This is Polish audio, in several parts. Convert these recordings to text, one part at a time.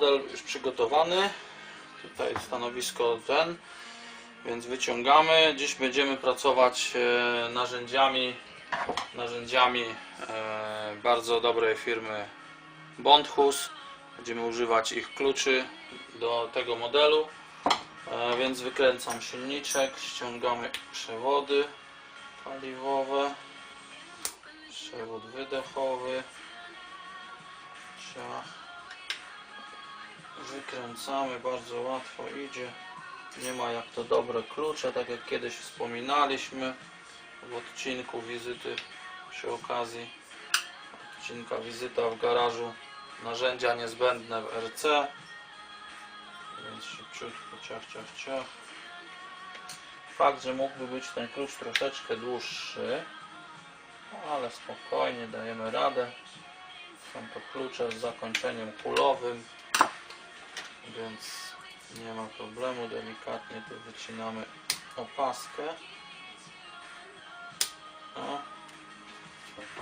model już przygotowany. Tutaj stanowisko ten, więc wyciągamy. Dziś będziemy pracować e, narzędziami, narzędziami e, bardzo dobrej firmy Bondhus. Będziemy używać ich kluczy do tego modelu. E, Więc wykręcam silniczek, ściągamy przewody paliwowe, przewód wydechowy, ciach. Wykręcamy, bardzo łatwo idzie, nie ma jak to dobre klucze, tak jak kiedyś wspominaliśmy w odcinku wizyty przy okazji odcinka wizyta w garażu narzędzia niezbędne w RC więc szybciutko ciach, ciach, ciach. Fakt, że mógłby być ten klucz troszeczkę dłuższy ale spokojnie dajemy radę. Są to klucze z zakończeniem kulowym więc nie ma problemu delikatnie tu wycinamy opaskę. O,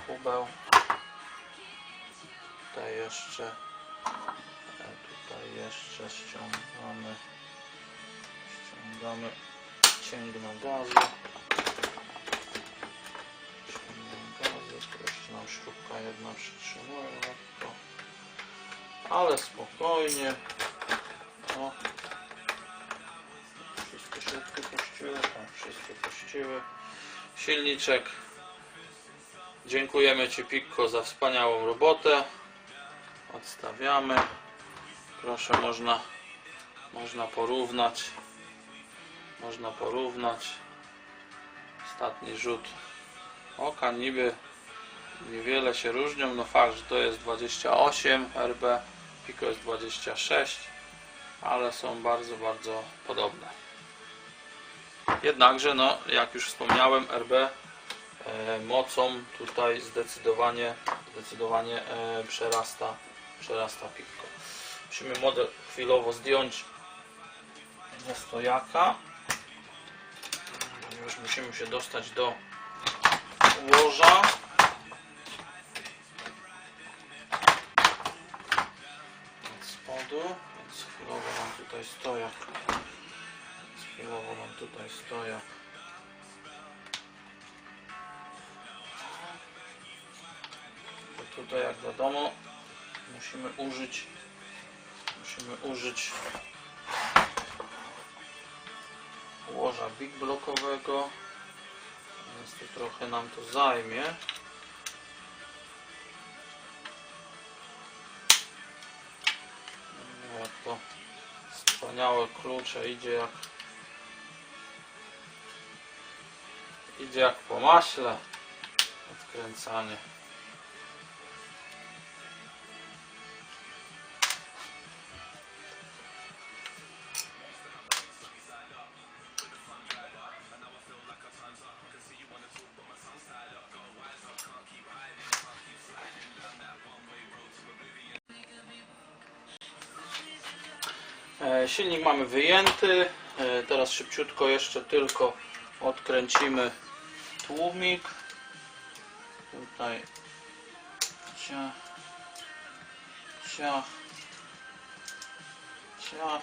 kubeł. Tutaj jeszcze e, tutaj jeszcze ściągamy ściągamy cięgno gazu. Jeszcze nam śrubka jedna przytrzymuje lekko. Ale spokojnie silniczek Dziękujemy Ci Pikko za wspaniałą robotę. Odstawiamy. Proszę, można, można porównać. Można porównać. Ostatni rzut oka niby niewiele się różnią. No fakt, że to jest 28 RB, Pico jest 26, ale są bardzo, bardzo podobne. Jednakże, no, jak już wspomniałem, RB e, mocą tutaj zdecydowanie, zdecydowanie e, przerasta, przerasta Pico. Musimy model chwilowo zdjąć ze stojaka. Już musimy się dostać do łoża. Od spodu, więc chwilowo mam tutaj stojak. Chwilowo mam tutaj stojak. Bo tutaj jak wiadomo musimy użyć musimy użyć łoża big blokowego więc tu trochę nam to zajmie No, jak to wspaniałe klucze idzie jak idzie jak po maśle odkręcanie E, Silnik mamy wyjęty. E, Teraz szybciutko jeszcze tylko odkręcimy tłumik. Tutaj ciach, ciach, ciach.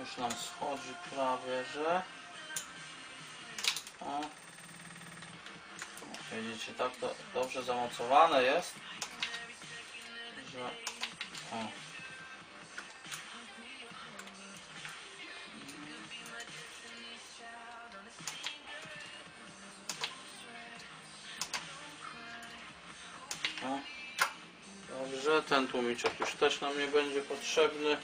Już nam schodzi prawie, że. O. Widzicie, tak to dobrze zamocowane jest, że ten tłumiczek już też nam nie będzie potrzebny.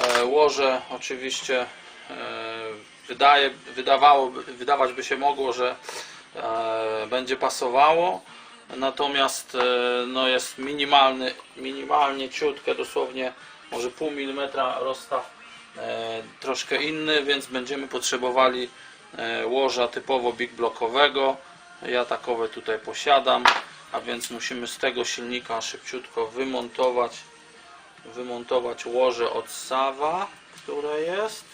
E, łoże oczywiście e, wydaje, wydawało, wydawać by się mogło, że e, będzie pasowało. Natomiast no jest minimalny, minimalnie ciutkę, dosłownie może pół milimetra rozstaw troszkę inny, więc będziemy potrzebowali łoża typowo big blockowego. Ja takowe tutaj posiadam, a więc musimy z tego silnika szybciutko wymontować wymontować łoże od Sawa, które jest,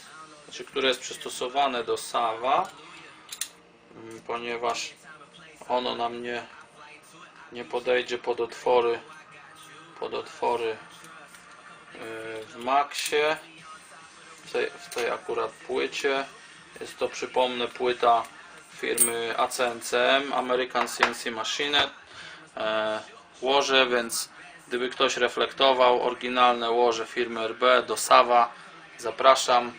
znaczy które jest przystosowane do Sawa, mm, ponieważ ono nam nie, nie podejdzie pod otwory pod otwory w Maxie, w tej, w tej akurat płycie. Jest to, przypomnę, płyta firmy ACNCM, American CNC Machine. E, łoże, więc gdyby ktoś reflektował oryginalne łoże firmy RB do Sawa, zapraszam.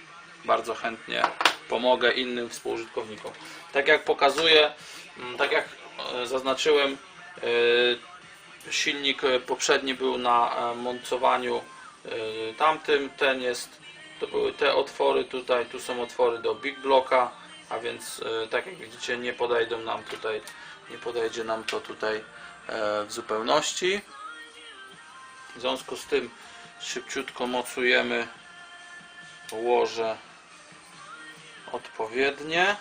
Bardzo chętnie pomogę innym współużytkownikom. Tak jak pokazuję, mm, tak jak e, zaznaczyłem, e, silnik poprzedni był na montowaniu tamtym, ten jest, to były te otwory tutaj, tu są otwory do Big Blocka, a więc tak jak widzicie nie podejdą nam tutaj, nie podejdzie nam to tutaj w zupełności. W związku z tym szybciutko mocujemy łoże odpowiednie.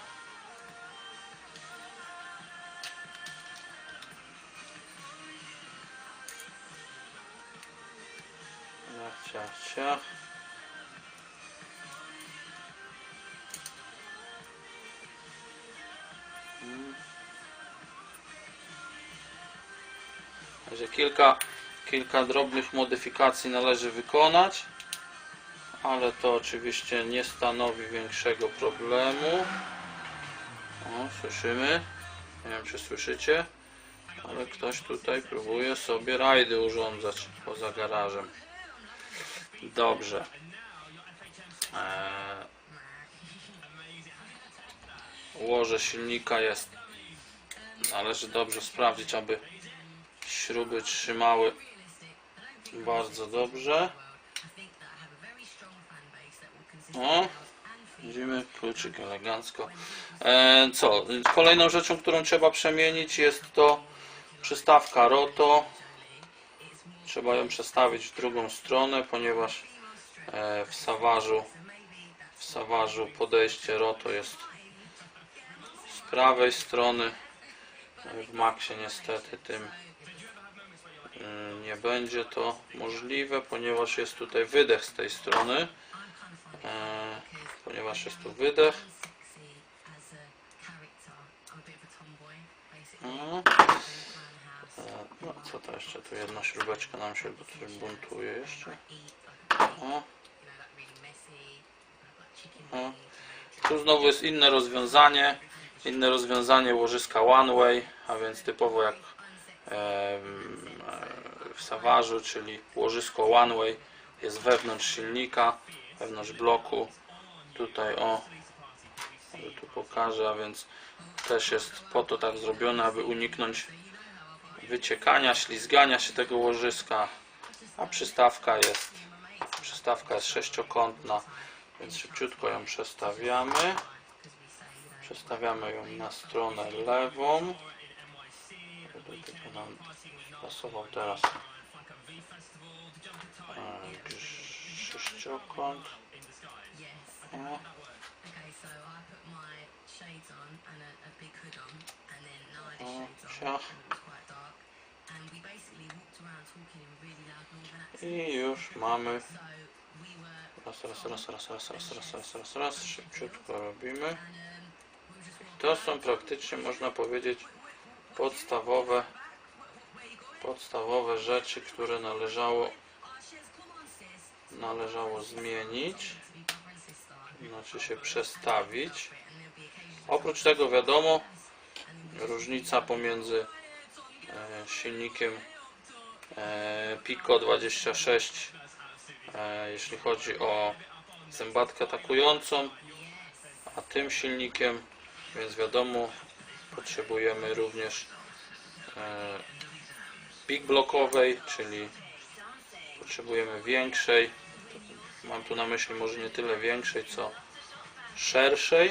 Kilka, kilka drobnych modyfikacji należy wykonać, ale to oczywiście nie stanowi większego problemu. O, słyszymy. Nie wiem, czy słyszycie, ale ktoś tutaj próbuje sobie rajdy urządzać poza garażem. Dobrze. Eee, łoże silnika jest. Należy dobrze sprawdzić, aby śruby trzymały bardzo dobrze. O, widzimy kluczyk elegancko. E, co? Kolejną rzeczą, którą trzeba przemienić jest to przystawka ROTO. Trzeba ją przestawić w drugą stronę, ponieważ e, w sawarzu w sawarzu podejście ROTO jest z prawej strony. W Maxie niestety tym nie będzie to możliwe, ponieważ jest tutaj wydech z tej strony. E, ponieważ jest tu wydech. No. E, No, co to jeszcze? Tu jedna śrubeczka nam się buntuje jeszcze. O. O. Tu znowu jest inne rozwiązanie. Inne rozwiązanie łożyska one way, a więc typowo jak sawarzu, czyli łożysko one way jest wewnątrz silnika, wewnątrz bloku. Tutaj o, tu pokażę, a więc też jest po to tak zrobione, aby uniknąć wyciekania, ślizgania się tego łożyska, a przystawka jest przystawka jest sześciokątna, więc szybciutko ją przestawiamy. Przestawiamy ją na stronę lewą. Tylko nam pasował teraz e, grz- sześciokąt. I no Oh, już mamy raz, raz, raz, raz, raz, raz, raz, raz, raz, raz, szybciutko robimy. um. To są praktycznie, można powiedzieć, podstawowe, podstawowe rzeczy, które należało, należało zmienić, znaczy się przestawić. Oprócz tego wiadomo, różnica pomiędzy e, silnikiem e, Pico 26, e, jeśli chodzi o zębatkę atakującą, a tym silnikiem, więc wiadomo, potrzebujemy również big blockowej, czyli potrzebujemy większej. Mam tu na myśli może nie tyle większej, co szerszej.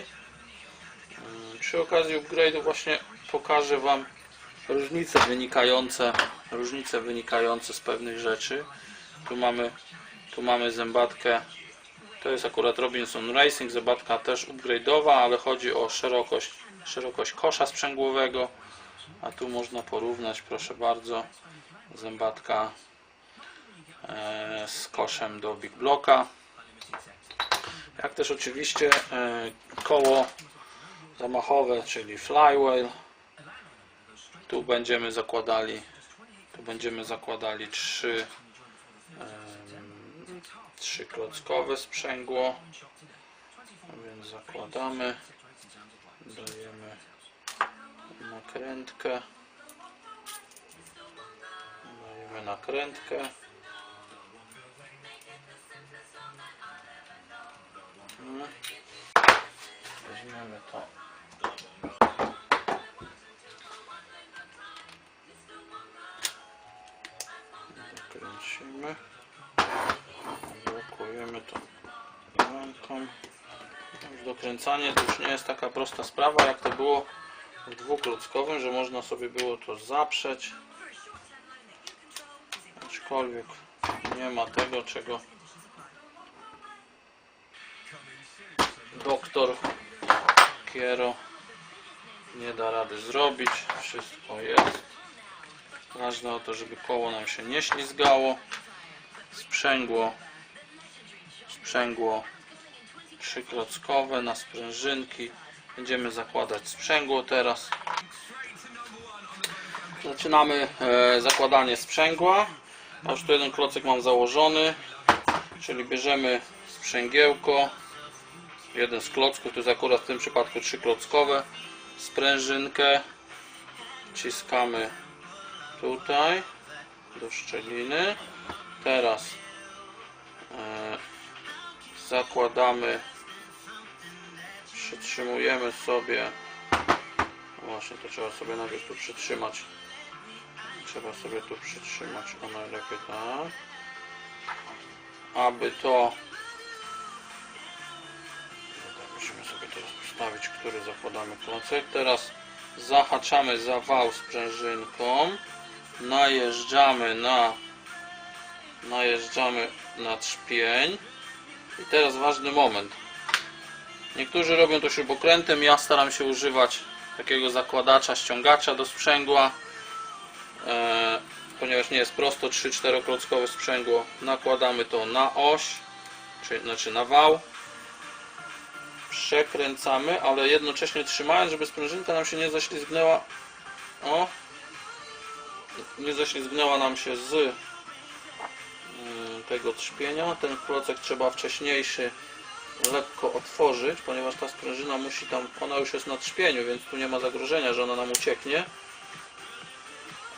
Mm, Przy okazji upgrade'u właśnie pokażę Wam różnice wynikające, różnice wynikające z pewnych rzeczy. Tu mamy, tu mamy zębatkę, to jest akurat Robinson Racing, zębatka też upgrade'owa, ale chodzi o szerokość, szerokość kosza sprzęgłowego. A tu można porównać, proszę bardzo, zębatka z koszem do Big Blocka. Jak też oczywiście e, koło zamachowe, czyli flywheel. Tu będziemy zakładali tu będziemy zakładali trzy em, Trzyklockowe sprzęgło. A więc zakładamy. Dajemy nakrętkę. Dajemy nakrętkę. Mhm. Weźmiemy to. Dokręcimy. Blokujemy to ręką. Już dokręcanie to już nie jest taka prosta sprawa jak to było w dwuklockowym, że można sobie było to zaprzeć. Aczkolwiek nie ma tego, czego doktor Kiero nie da rady zrobić. Wszystko jest. Ważne o to, żeby koło nam się nie ślizgało. Sprzęgło, sprzęgło trzyklockowe na sprężynki. Będziemy zakładać sprzęgło teraz. Zaczynamy e, zakładanie sprzęgła. Już tu jeden klocek mam założony, czyli bierzemy sprzęgiełko, jeden z klocków, to jest akurat w tym przypadku trzyklockowe, sprężynkę, wciskamy tutaj do szczeliny. Teraz e, zakładamy, przytrzymujemy sobie, właśnie to trzeba sobie najpierw tu przytrzymać, trzeba sobie tu przytrzymać, o najlepiej tak, aby to, ustawić, który zakładamy klocek, teraz zahaczamy za wał sprężynką, najeżdżamy na najeżdżamy na trzpień. I teraz ważny moment. Niektórzy robią to śrubokrętem. Ja staram się używać takiego zakładacza, ściągacza do sprzęgła. E, ponieważ nie jest prosto 3-4 klockowe sprzęgło. Nakładamy to na oś czy, znaczy na wał przekręcamy, ale jednocześnie trzymając, żeby sprężynka nam się nie ześlizgnęła o nie ześlizgnęła nam się z y, tego trzpienia. Ten klocek trzeba wcześniejszy lekko otworzyć, ponieważ ta sprężyna musi tam, ona już jest na trzpieniu, więc tu nie ma zagrożenia, że ona nam ucieknie.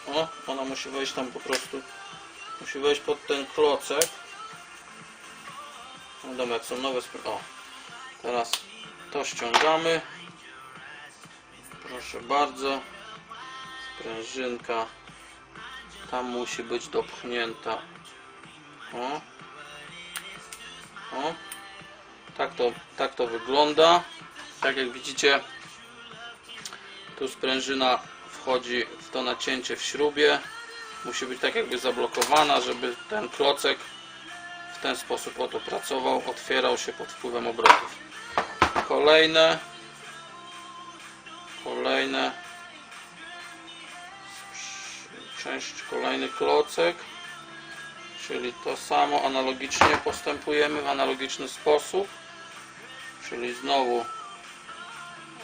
O, ona musi wejść tam po prostu, musi wejść pod ten klocek. No dobra, jak są nowe sprę- O, teraz to ściągamy. Proszę bardzo. Sprężynka tam musi być dopchnięta. O. O. Tak to, tak to wygląda. Tak jak widzicie, tu sprężyna wchodzi w to nacięcie w śrubie. Musi być tak jakby zablokowana, żeby ten klocek w ten sposób oto pracował, otwierał się pod wpływem obrotów. Kolejne. Kolejne część, kolejny klocek czyli to samo analogicznie postępujemy w analogiczny sposób czyli znowu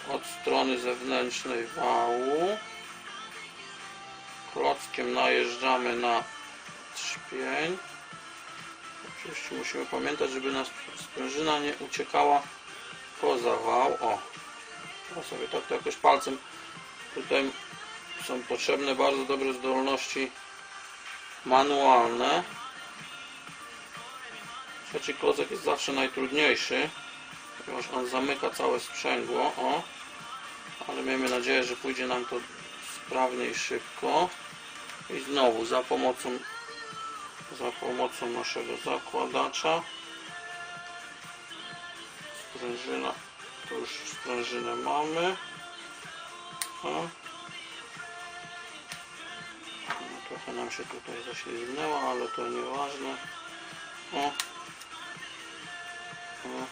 od strony zewnętrznej wału klockiem najeżdżamy na trzpień musimy pamiętać żeby nas sprężyna nie uciekała poza wał o ja sobie tak to jakoś palcem tutaj są potrzebne bardzo dobre zdolności manualne. Trzeci klocek jest zawsze najtrudniejszy, ponieważ on zamyka całe sprzęgło, o. Ale miejmy nadzieję, że pójdzie nam to sprawnie i szybko. I znowu za pomocą za pomocą naszego zakładacza sprężyna, tu już sprężynę mamy. No, trochę nam się tutaj zaślizgnęła, ale to nieważne. O. O.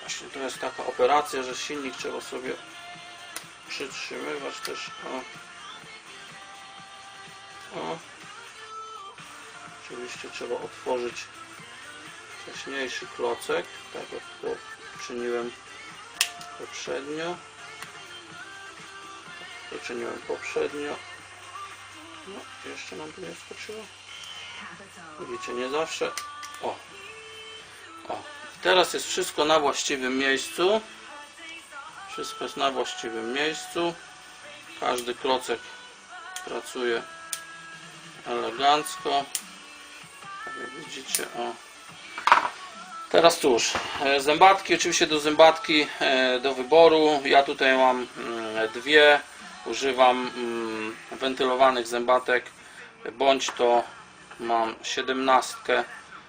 Właśnie to jest taka operacja, że silnik trzeba sobie przytrzymywać też. O. O. Oczywiście trzeba otworzyć wcześniejszy klocek, tak jak to czyniłem poprzednio to czyniłem poprzednio no, jeszcze nam tu nie skoczyło Widzicie, nie zawsze. O. O. Teraz jest wszystko na właściwym miejscu. Wszystko jest na właściwym miejscu. Każdy klocek pracuje elegancko. Widzicie, o. Teraz cóż, e, zębatki, oczywiście do zębatki e, do wyboru. Ja tutaj mam mm, dwie. Używam mm, wentylowanych zębatek, bądź to mam 17,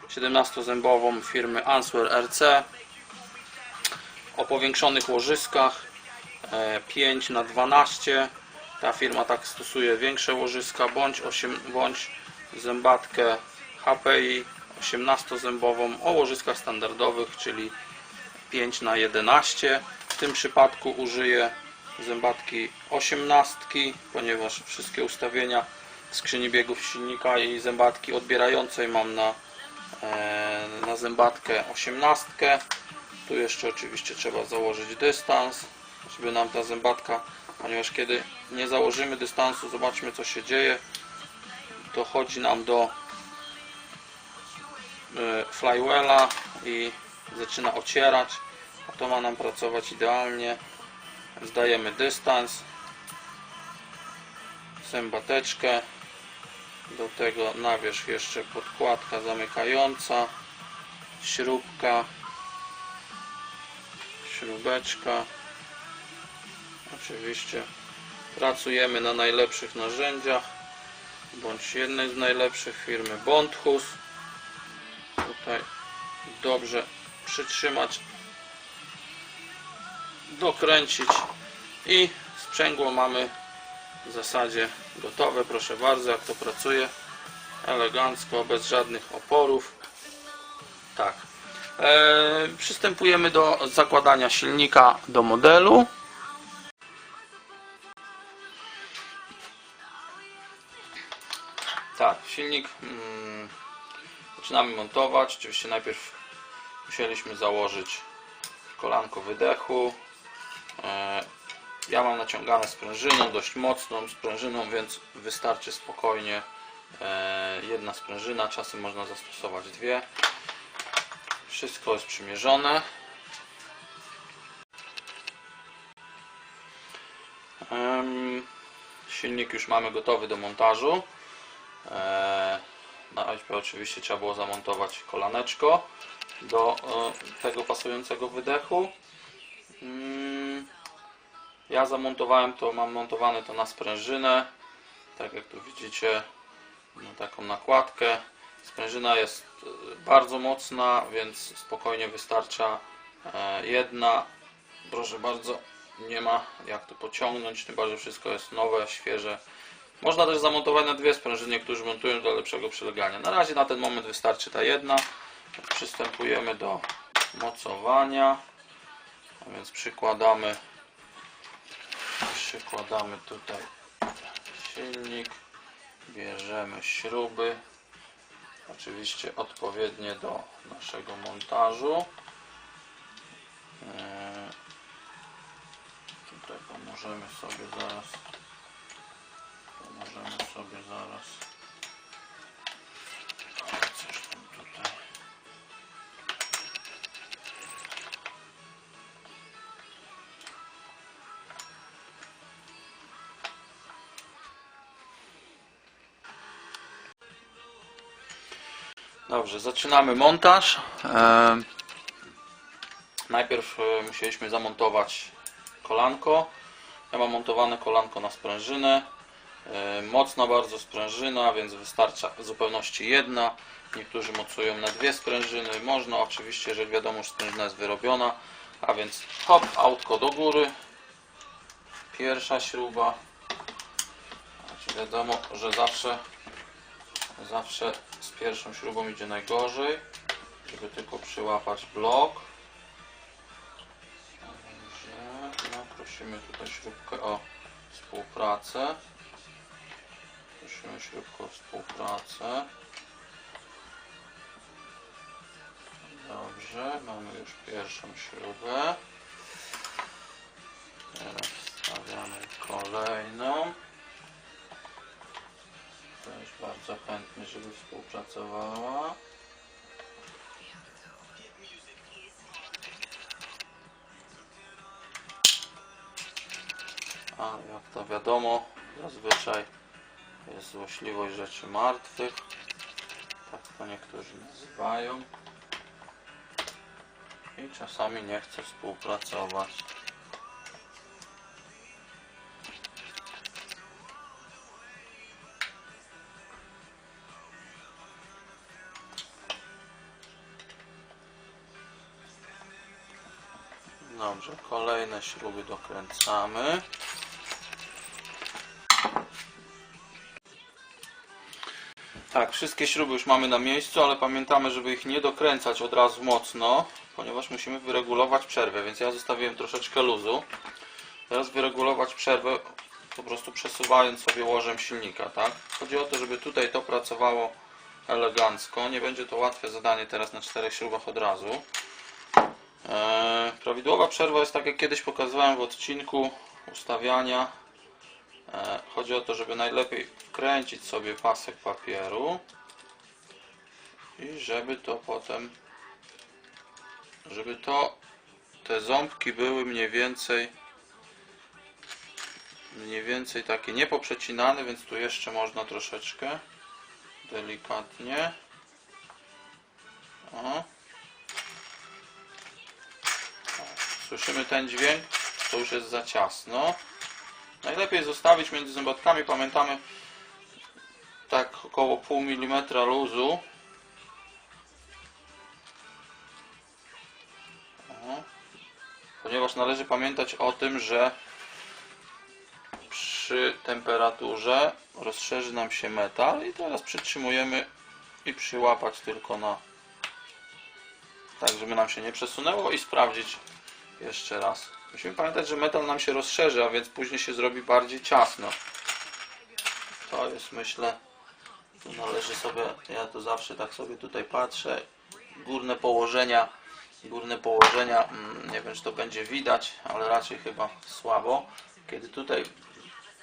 17 zębową firmy Answer RC o powiększonych łożyskach e, 5 na 12 ta firma tak stosuje większe łożyska bądź, 8, bądź zębatkę HPI 18 zębową o łożyskach standardowych czyli 5 na 11 w tym przypadku użyję zębatki 18 ponieważ wszystkie ustawienia skrzyni biegów silnika i zębatki odbierającej mam na, e, na zębatkę 18 tu jeszcze oczywiście trzeba założyć dystans żeby nam ta zębatka ponieważ kiedy nie założymy dystansu zobaczmy co się dzieje. Dochodzi nam do flywella i zaczyna ocierać a to ma nam pracować idealnie. Zdajemy dystans zębateczkę do tego na wierzch jeszcze podkładka zamykająca śrubka śrubeczka. Oczywiście pracujemy na najlepszych narzędziach bądź jednej z najlepszych firmy Bondhus tutaj dobrze przytrzymać dokręcić i sprzęgło mamy w zasadzie gotowe. Proszę bardzo jak to pracuje. Elegancko bez żadnych oporów. Tak. E, przystępujemy do zakładania silnika do modelu. Tak silnik mm, zaczynamy montować oczywiście najpierw musieliśmy założyć kolanko wydechu e, ja mam naciągane sprężyną, dość mocną sprężyną, więc wystarczy spokojnie e, jedna sprężyna, czasem można zastosować dwie. Wszystko jest przymierzone. Silnik już mamy gotowy do montażu. Na OŚP oczywiście trzeba było zamontować kolaneczko do e, tego pasującego wydechu. Mm, ja zamontowałem to, mam montowane to na sprężynę. Tak jak tu widzicie, na taką nakładkę. Sprężyna jest e, bardzo mocna, więc spokojnie wystarcza e, jedna. Proszę bardzo, nie ma jak to pociągnąć, tym bardziej wszystko jest nowe, świeże. Można też zamontować na dwie sprężyny, niektórzy montują dla lepszego przylegania. Na razie na ten moment wystarczy ta jedna. Przystępujemy do mocowania. A więc przykładamy przykładamy tutaj silnik bierzemy śruby oczywiście odpowiednie do naszego montażu Eee, tutaj pomożemy sobie zaraz pomożemy sobie zaraz coś tam tutaj Dobrze, zaczynamy montaż. Najpierw e, musieliśmy zamontować kolanko. Ja mam montowane kolanko na sprężynę. E, mocna bardzo sprężyna, więc wystarcza w zupełności jedna. Niektórzy mocują na dwie sprężyny. Można oczywiście, jeżeli wiadomo, że sprężyna jest wyrobiona. A więc hop, autko do góry. Pierwsza śruba. Znaczy wiadomo, że zawsze zawsze z pierwszą śrubą idzie najgorzej, żeby tylko przyłapać blok. No, prosimy tutaj śrubkę o współpracę. Prosimy śrubkę o współpracę. Dobrze, mamy już pierwszą śrubę. Teraz wstawiamy kolejną. To bardzo chętnie, żeby współpracowała. A jak to wiadomo, zazwyczaj jest złośliwość rzeczy martwych. Tak to niektórzy nazywają. I czasami nie chce współpracować. Dobrze, kolejne śruby dokręcamy. Tak, wszystkie śruby już mamy na miejscu, ale pamiętamy, żeby ich nie dokręcać od razu mocno, ponieważ musimy wyregulować przerwę, więc ja zostawiłem troszeczkę luzu. Teraz wyregulować przerwę po prostu przesuwając sobie łożem silnika, tak? Chodzi o to, żeby tutaj to pracowało elegancko. Nie będzie to łatwe zadanie teraz na czterech śrubach od razu. Eee, prawidłowa przerwa jest tak jak kiedyś pokazywałem w odcinku ustawiania. Eee, chodzi o to, żeby najlepiej wkręcić sobie pasek papieru i żeby to potem, żeby to, te ząbki były mniej więcej mniej więcej takie niepoprzecinane, więc tu jeszcze można troszeczkę delikatnie. O. Słyszymy ten dźwięk? To już jest za ciasno. Najlepiej zostawić między zębatkami, pamiętamy, tak około pół milimetra luzu. Ponieważ należy pamiętać o tym, że przy temperaturze rozszerzy nam się metal i teraz przytrzymujemy i przyłapać tylko na tak, żeby nam się nie przesunęło i sprawdzić jeszcze raz. Musimy pamiętać, że metal nam się rozszerzy, a więc później się zrobi bardziej ciasno. To jest myślę, tu należy sobie, ja tu zawsze tak sobie tutaj patrzę, górne położenia, górne położenia, mm, nie wiem czy to będzie widać, ale raczej chyba słabo. Kiedy tutaj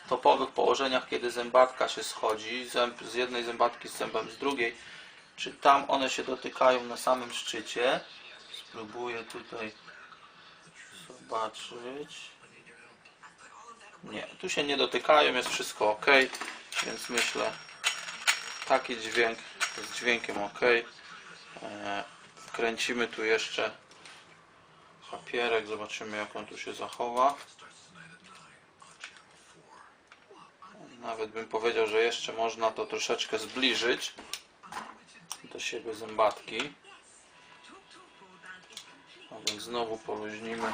w topowych położeniach, kiedy zębatka się schodzi, zęb z jednej zębatki z zębem z drugiej, czy tam one się dotykają na samym szczycie. Spróbuję tutaj Nie, tu się nie dotykają, jest wszystko ok, więc myślę taki dźwięk jest dźwiękiem ok. E, Wkręcimy tu jeszcze papierek, zobaczymy jak on tu się zachowa. Nawet bym powiedział, że jeszcze można to troszeczkę zbliżyć do siebie zębatki. A więc znowu poluźnimy.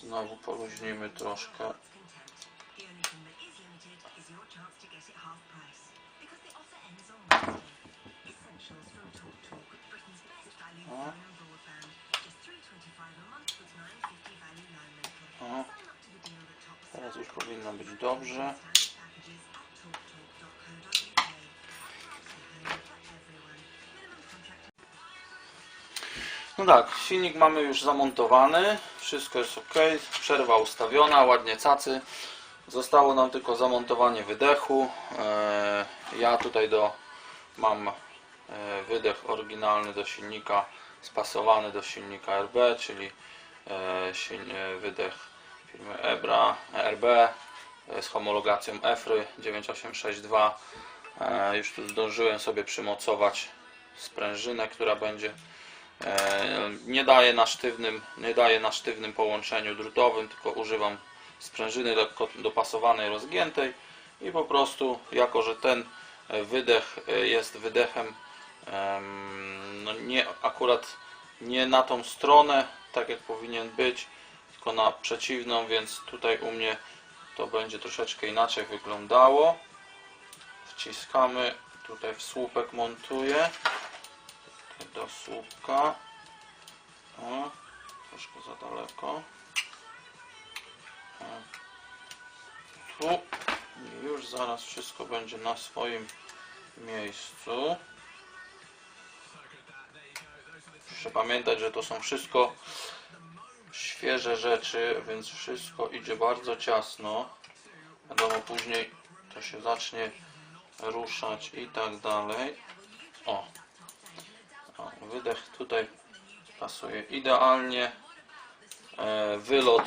Znowu poluźnimy troszkę. O, tops teraz już powinno być dobrze. No tak, silnik mamy już zamontowany, wszystko jest ok, przerwa ustawiona, ładnie cacy. Zostało nam tylko zamontowanie wydechu. E, Ja tutaj do mam e, wydech oryginalny do silnika, spasowany do silnika RB, czyli e, wydech firmy Ebra, RB z homologacją EFRY 9862. E, Już tu zdążyłem sobie przymocować sprężynę, która będzie nie daję na sztywnym, nie daję na sztywnym połączeniu drutowym, tylko używam sprężyny lekko dopasowanej, rozgiętej i po prostu, jako że ten e, wydech e, jest wydechem em, no nie, akurat nie na tą stronę, tak jak powinien być, tylko na przeciwną, więc tutaj u mnie to będzie troszeczkę inaczej wyglądało. Wciskamy, tutaj w słupek montuję do słupka. O, troszkę za daleko. O, tu. I już zaraz wszystko będzie na swoim miejscu. Proszę pamiętać, że to są wszystko świeże rzeczy, więc wszystko idzie bardzo ciasno. Wiadomo, później to się zacznie ruszać i tak dalej. O wydech tutaj pasuje idealnie. E, Wylot,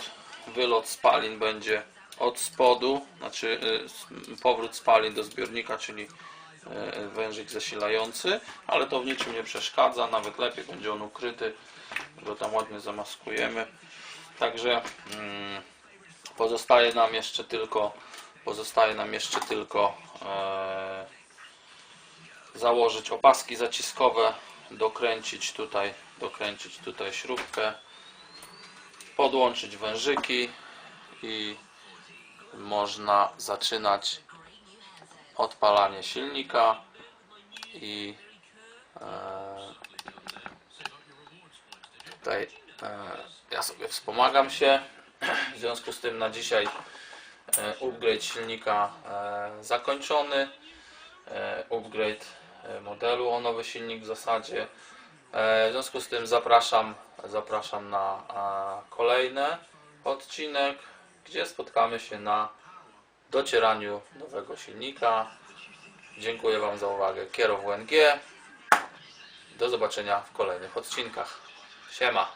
wylot spalin będzie od spodu, znaczy s- powrót spalin do zbiornika, czyli e, wężyk zasilający, ale to w niczym nie przeszkadza, nawet lepiej będzie on ukryty, go tam ładnie zamaskujemy. Także mm, pozostaje nam jeszcze tylko pozostaje nam jeszcze tylko e, założyć opaski zaciskowe, dokręcić tutaj, dokręcić tutaj śrubkę, podłączyć wężyki i można zaczynać odpalanie silnika i e, tutaj e, ja sobie wspomagam się. W związku z tym na dzisiaj e, upgrade silnika zakończony. Upgrade modelu o nowy silnik w zasadzie. E, w związku z tym zapraszam zapraszam na e, kolejny odcinek gdzie spotkamy się na docieraniu nowego silnika. Dziękuję Wam za uwagę. Kierow WNG do zobaczenia w kolejnych odcinkach. Siema